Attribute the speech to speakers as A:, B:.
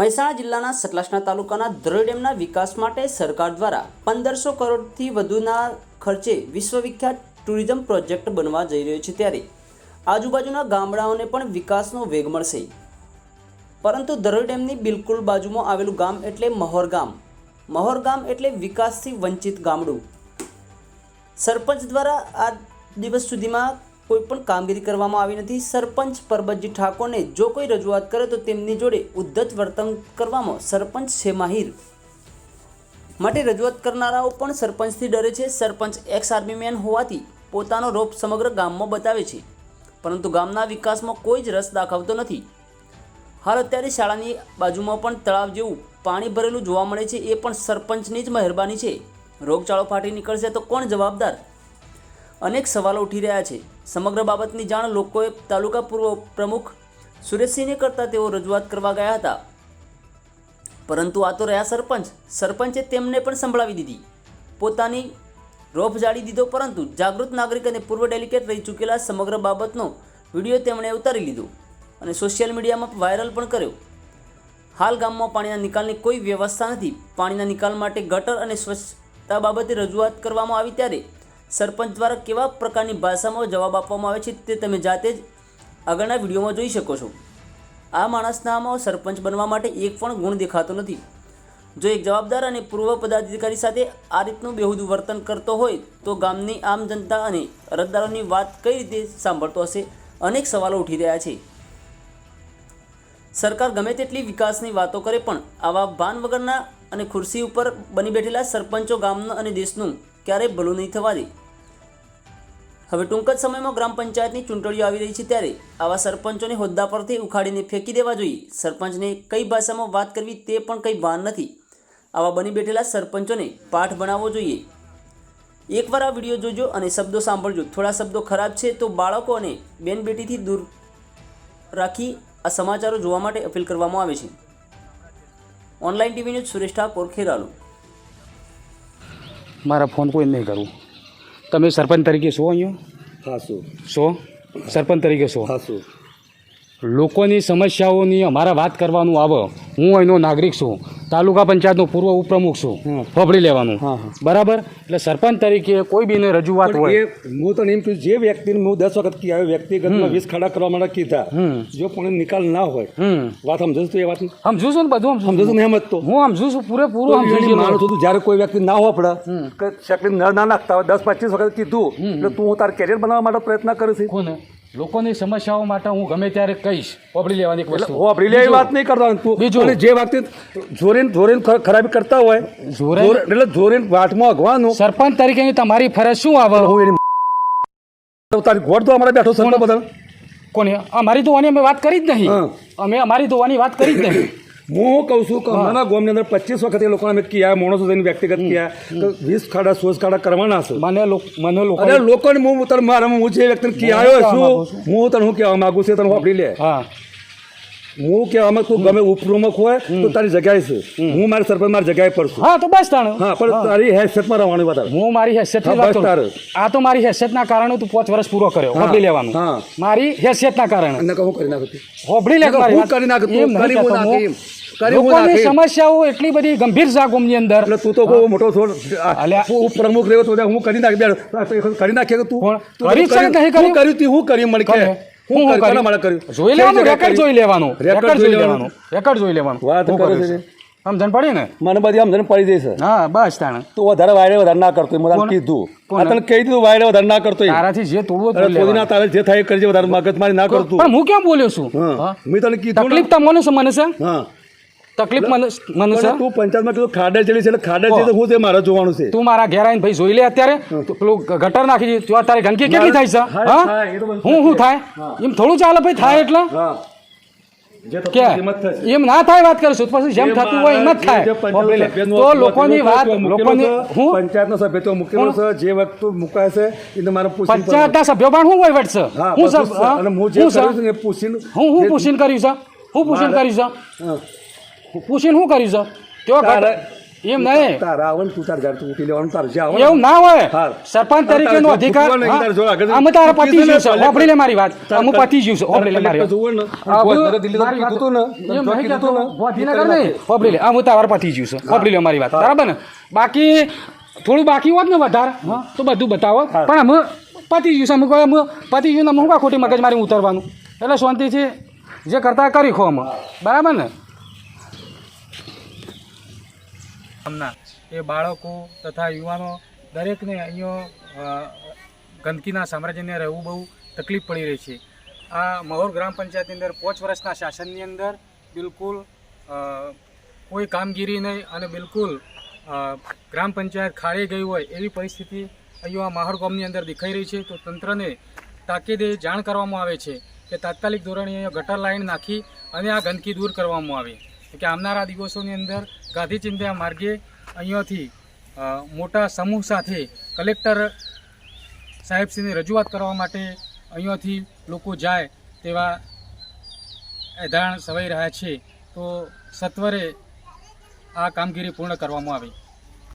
A: મહેસાણા જિલ્લાના સતલાસણા તાલુકાના દ્રોઈ ડેમના વિકાસ માટે સરકાર દ્વારા પંદરસો કરોડથી વધુના ખર્ચે વિશ્વવિખ્યાત ટુરિઝમ પ્રોજેક્ટ બનવા જઈ રહ્યો છે ત્યારે આજુબાજુના ગામડાઓને પણ વિકાસનો વેગ મળશે. પરંતુ દરોઈ ડેમની બિલકુલ બાજુમાં આવેલું ગામ એટલે મહોર ગામ. મહોર ગામ એટલે વિકાસથી વંચિત ગામડું. સરપંચ દ્વારા આ દિવસ સુધીમાં કોઈ પણ કામગીરી કરવામાં આવી નથી. સરપંચ પરબતજી ઠાકોરને જો કોઈ રજૂઆત કરે તો તેમની જોડે ઉદ્ધત વર્તન કરવામાં સરપંચ છે માહિર. માટે રજૂઆત કરનારાઓ પણ સરપંચથી ડરે છે. સરપંચ એક્સ આર્મીમેન હોવાથી પોતાનો રોપ સમગ્ર ગામમાં બતાવે છે. પરંતુ ગામના વિકાસમાં કોઈ જ રસ દાખવતો નથી. હાલ અત્યારે શાળાની બાજુમાં પણ તળાવ જેવું પાણી ભરેલું જોવા મળે છે. એ પણ સરપંચની જ મહેરબાની છે. રોગચાળો ફાટી નીકળશે તો કોણ જવાબદાર? અનેક સવાલો ઉઠી રહ્યા છે. સમગ્ર બાબતની જાણ લોકોએ તાલુકા પૂર્વ પ્રમુખ સુરેશસિંહને કરતા તેઓ રજૂઆત કરવા ગયા હતા. પરંતુ આ તો રહ્યા સરપંચ. સરપંચે તેમને પણ સંભળાવી દીધી. પોતાની રોફ જાળી દીધો, પરંતુ જાગૃત નાગરિક અને પૂર્વ ડેલિકેટ રહી ચૂકેલા સમગ્ર બાબતનો વીડિયો તેમણે ઉતારી લીધો અને સોશિયલ મીડિયામાં વાયરલ પણ કર્યો. હાલ ગામમાં પાણીના નિકાલની કોઈ વ્યવસ્થા નથી. પાણીના નિકાલ માટે ગટર અને સ્વચ્છતા બાબતે રજૂઆત કરવામાં આવી ત્યારે સરપંચ દ્વારા કેવા પ્રકારની ભાષામાં જવાબ આપવામાં આવે છે તે તમે જાતે જ આગળના વિડીયોમાં જોઈ શકો છો. આ માણસનામાં સરપંચ બનવા માટે એક પણ ગુણ દેખાતો નથી. જો એક જવાબદાર અને પૂર્વ પદાધિકારી સાથે આ રીતનું બેહુદું વર્તન કરતો હોય, તો ગામની આમ જનતા અને અરજદારોની વાત કઈ રીતે સાંભળતો હશે? અનેક સવાલો ઉઠી રહ્યા છે. સરકાર ગમે તેટલી વિકાસની વાતો કરે પણ આવા ભાન વગરના અને ખુરશી ઉપર બની બેઠેલા સરપંચો ગામનું અને દેશનું ક્યારેય ભલું નહીં થવા દે. હવે ટૂંક જ સમયમાં ગ્રામ પંચાયતની ચૂંટણીઓ આવી રહી છે ત્યારે આવા સરપંચોને હોદ્દા પરથી ઉખાડીને ફેંકી દેવા જોઈએ. સરપંચને કઈ ભાષામાં વાત કરવી તે પણ કંઈ ભાન નથી. આવા બની બેઠેલા સરપંચોને પાઠ બનાવવો જોઈએ. એકવાર આ વીડિયો જોજો અને શબ્દો સાંભળજો. થોડા શબ્દો ખરાબ છે તો બાળકો અને બેન બેટીથી દૂર રાખી આ સમાચારો જોવા માટે અપીલ કરવામાં આવે છે. Online TV news Suresh Thakor, Kheralu.
B: મારા ફોન કોઈ નહીં કરવું તમે સરપંચ તરીકે છો અહીંયા?
C: હાસું
B: છો? સરપંચ તરીકે છો?
C: હાસું
B: લોકોની સમસ્યાઓની અમારા વાત કરવાનું આવે. હું અહીંનો નાગરિક છું. તાલુકા પંચાયતનો પૂર્વ ઉપપ્રમુખ છું. ફફડી લેવાનું. બરાબર? એટલે સરપંચ તરીકે કોઈ બીને રજૂઆત હોય.
C: હું તો એમ જે વ્યક્તિને હું દસ વખત આવ્યો વ્યક્તિગતમાં વીસ ખાડા કરવા માટે કીધા જો પણ નિકાલ ના હોય વાત સમજો તો એ વાત?
B: સમજુ છું ને બધું
C: સમજો છું નહીં તો.
B: હું સમજુ છું પૂરેપૂરું સમજુ
C: માનું છું જ્યારે કોઈ વ્યક્તિ ના વાપરે કે શકલી ન ના નાખતા હોય દસ પચીસ વખત કીધું એટલે તું તાર કેરિયર બનાવવા માટે પ્રયત્ન કરું છું.
B: કોને? લોકોની સમસ્યાઓ માટે હું ગમે ત્યારે કહીશ. પબડી લેવાની વસ્તુ.
C: આપણી વાત નહીં કરતા તું
B: બીજું.
C: જે વાત જોરીને જોરીને ખરાબી કરતા હોય
B: જોરે-
C: એટલે જોરીને વાટમાં અગવાનું.
B: સરપંચ તરીકેની તમારી ફરજ શું આવે?
C: હું એની તારી ગોળ તો અમારે બેઠો સરપંચ બધા
B: કોને અમારી ધોવાની અમે વાત કરી જ નહીં. અમે અમારી ધોવાની વાત કરી જ નહીં.
C: હું કહું છું કે અમારા ગામની અંદર પચીસ વખત એ લોકોને અમે કયા માણસો થઈને વ્યક્તિગત કયા કે વીસ ખાડા સોસ ખાડા કરવાના છે.
B: મને મને લોકો
C: અરે લોકોને હું તને મારા હું જે વ્યક્તિને કી આવ્યો છું હું તને હું કહેવા માગું છું તને વાપરી લે.
B: હા.
C: હું કેવા તું ગમે ઉપપ્રમુખ હોય તો તારી જગ્યાએ છે. હું મારી સરપંચ મારી જગ્યાએ પર છું.
B: હા તો બસ તાણ.
C: હા પણ તારી હેસિયતમાં રહેવાની વાત
B: હું મારી હેસિયત
C: હા,
B: કરું. આ તો મારી હેસિયતના કારણે તું પાંચ વર્ષ પૂરો કર્યો.
C: હા,
B: હોબળી લેવાનું.
C: હા.
B: મારી હેસિયતના કારણે.
C: અને કહું કરી નાખું
B: હોબળી લે
C: હું
B: મારી
C: કરી નાખું, તું?
B: એમ નહીં
C: કરી હું નાખી
B: હું.
C: કરી હું
B: લોકોની સમસ્યાઓ એટલી બધી ગંભીર જાગોમની અંદર.
C: એટલે તું તો બહુ મોટો છો
B: અલ્યા.
C: હું ઉપપ્રમુખ રહ્યો તો હું કરી નાખી કરી નાખી કે તું
B: કરી
C: કરી
B: કર્યું? નહીં?
C: હું કર્યું તું, હું કર્યું મને કે.
B: કોને?
C: હું
B: હું
C: કર્યું?
B: કર્યું?
C: કર્યું?
B: જોઈ લેવાનું રેકોર્ડ જોઈ લેવાનું
C: રેકોર્ડ જોઈ
B: જોઈ
C: લેવાનું.
B: રેકોર્ડ જોઈ લેવાનું.
C: વાત કરો છે.
B: છે. સમજણ પડી ને?
C: મને બધી સમજણ પડી જશે
B: હા બસ તાણ.
C: તું વધારે વાયરે વધારે ના કરતો
B: મને
C: કીધું. આ તને કહી દીધું વાયરે વધારે ના કરતો
B: તારાથી જે તોડવો તોડી
C: પોદીના તારે જે થાય કરજે વધારે મગજ મારી ના કરતું
B: પણ હું કેમ બોલ્યો છું?
C: મેં તને કીધું
B: તકલીફ તો મને છે મને છે.
C: હા.
B: તકલીફ મને મને છે
C: તું પંચાયતમાં કીધું ખાડે ચડી છે એટલે ખાડે છે તો હું તે મારે જોવાનું છે?
B: તું મારા ઘેર આવીને ભાઈ જોઈ લે અત્યારે. પેલું ગટર નાખી દીધું ત્યાં તારી ગંદકી કેટલી થાય છે? હા?
C: તો
B: હું શું થાય. એમ થોડું ચાલે ભાઈ થાય એટલે?
C: હા.
B: કે એમ ના થાય વાત કરશું પછી જેમ થતું હોય એમ જ થાય. તો લોકોની વાત લોકોની હું?
C: પંચાયતનો સભ્ય તો મૂકેલો છે જે વખત મુકાય છે એને મારે
B: પંચાયતના સભ્યો પણ હું વહીવટ છે?
C: હું.
B: હા?
C: અને હું
B: હું
C: પૂછીને
B: હું હું કર્યું છે? હું પૂછીને કર્યું છે?
C: હા.
B: પૂછીને શું કરીશ છે તેઓ
C: એમ નહીં.
D: તારા આવે ને તું તાર ઘર તું ઉઠી લેવાનું તાર જે આવે
C: એવું ના હોય. સરપંચ તરીકેનો
D: નો
C: અધિકાર અમે તારા પતિ
D: ને,
C: જીવશે
D: કલેક્ટર-
C: લે મારી વાત. અમે પતિ જીવશે હોભળી લે મારી વાત.
D: ને, દિલ્હી કીધું ને,
C: એમ નહીં કહેતો.
D: ને,
C: ગોધીનગર નહીં હોભળી લે. અમે તારા પતિ જીવશે હોભળી લે મારી વાત. બરાબર ને? બાકી થોડું બાકી હોત ને વધારે તો બધું બતાવો. પણ અમે પતિ જીવશે અમે કહે અમે પતિ જીવને અમે શું ખોટી મગજ મારી ઉતરવાનું. એટલે શાંતિથી જે કરતા કરી ખો અમે બરાબર ને?
B: ગામના. એ બાળકો તથા યુવાનો દરેકને અહીંયા ગંદકીના સામ્રાજ્યને રહેવું બહુ તકલીફ પડી રહી છે. આ મહોર ગ્રામ પંચાયતની અંદર પાંચ વર્ષના શાસનની અંદર બિલકુલ કોઈ કામગીરી નહીં અને બિલકુલ ગ્રામ પંચાયત ખાડી ગઈ હોય એવી પરિસ્થિતિ અહીંયા માહોર ગામની અંદર દેખાઈ રહી છે. તો તંત્રને તાકીદે જાણ કરવામાં આવે છે કે તાત્કાલિક ધોરણે અહીંયા ગટર લાઈન નાખી અને આ ગંદકી દૂર કરવામાં આવે. કે આવનારા દિવસોની અંદર ગાંધી ચિંધ્યા માર્ગે અહીંયાથી મોટા સમૂહ સાથે કલેક્ટર સાહેબશ્રીને રજૂઆત કરવા માટે અહીંયાથી લોકો જાય તેવા એધાણ સવાઈ રહ્યા છે. તો સત્વરે આ કામગીરી પૂર્ણ કરવામાં આવે.